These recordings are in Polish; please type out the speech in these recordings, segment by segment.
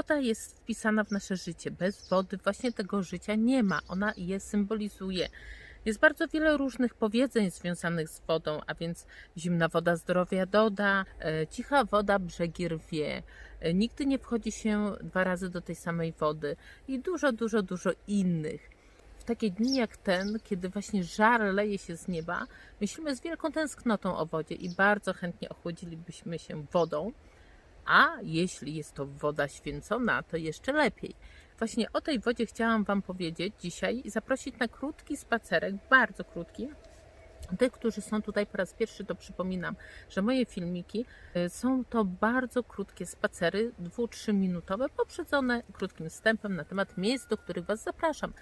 Woda jest wpisana w nasze życie. Bez wody właśnie tego życia nie ma. Ona je symbolizuje. Jest bardzo wiele różnych powiedzeń związanych z wodą, a więc zimna woda zdrowia doda, e, cicha woda brzegi rwie, e, nigdy nie wchodzi się dwa razy do tej samej wody i dużo, dużo, dużo innych. W takie dni jak ten, kiedy właśnie żar leje się z nieba, myślimy z wielką tęsknotą o wodzie i bardzo chętnie ochłodzilibyśmy się wodą. A jeśli jest to woda święcona, to jeszcze lepiej. Właśnie o tej wodzie chciałam Wam powiedzieć dzisiaj i zaprosić na krótki spacerek, bardzo krótki. Tych, którzy są tutaj po raz pierwszy, to przypominam, że moje filmiki y, są to bardzo krótkie spacery, 2-3 minutowe, poprzedzone krótkim wstępem na temat miejsc, do których Was zapraszam.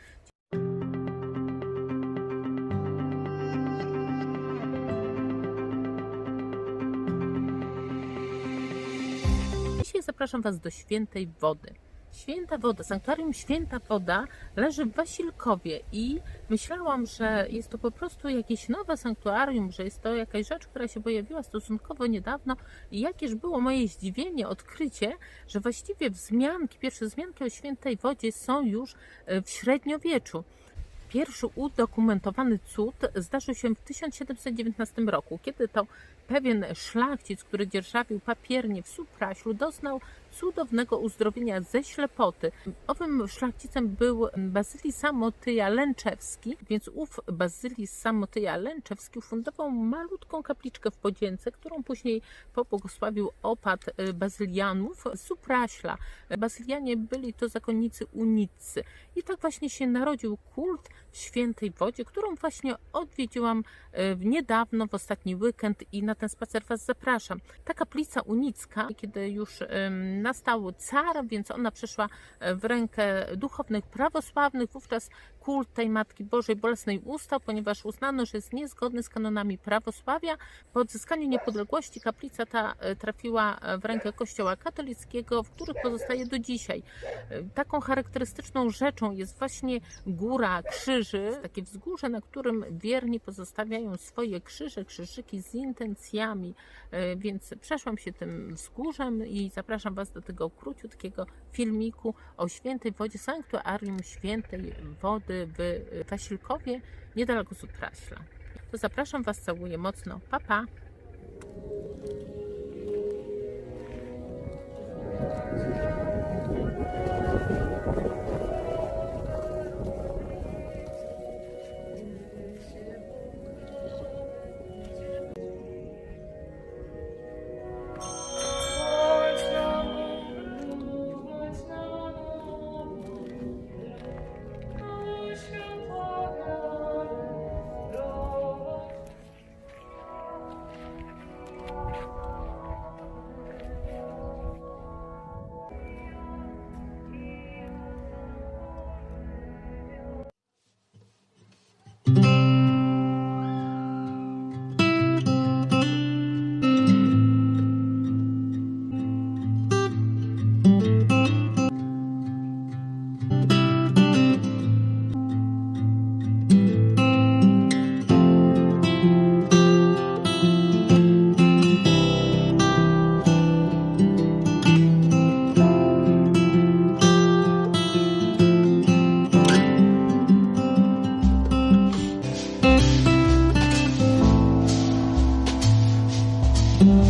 Zapraszam Was do Świętej Wody. Święta Woda, sanktuarium Święta Woda leży w Wasilkowie i myślałam, że jest to po prostu jakieś nowe sanktuarium, że jest to jakaś rzecz, która się pojawiła stosunkowo niedawno i jakież było moje zdziwienie, odkrycie, że właściwie wzmianki, pierwsze wzmianki o Świętej Wodzie są już e, w średniowieczu. Pierwszy udokumentowany cud zdarzył się w 1719 roku, kiedy to pewien szlachcic, który dzierżawił papiernie w Supraślu, doznał cudownego uzdrowienia ze ślepoty. Owym szlachcicem był Bazylis Samotyja Lęczewski, więc ów Bazylis Samotyja Lęczewski ufundował malutką kapliczkę w Podzięce, którą później pobłogosławił opad y, bazylianów Supraśla. Bazylianie byli to zakonnicy uniccy. I tak właśnie się narodził kult w świętej wodzie, którą właśnie odwiedziłam e, niedawno, w ostatni weekend i na ten spacer Was zapraszam. Ta kaplica unicka, kiedy już nastał car, więc ona przeszła e, w rękę duchownych prawosławnych, wówczas kult tej Matki Bożej Bolesnej ustał, ponieważ uznano, że jest niezgodny z kanonami prawosławia. Po odzyskaniu niepodległości kaplica ta e, trafiła w rękę Kościoła katolickiego, w których pozostaje do dzisiaj. Taką charakterystyczną rzeczą jest właśnie góra krzyży, takie wzgórze, na którym wierni pozostawiają swoje krzyże, krzyżyki z intencjami. E, Więc przeszłam się tym wzgórzem i zapraszam Was do tego króciutkiego filmiku o świętej wodzie, sanktuarium świętej wody w Wasilkowie, niedaleko Supraśla. To zapraszam Was, całuję mocno. Pa, pa! Mm-hmm.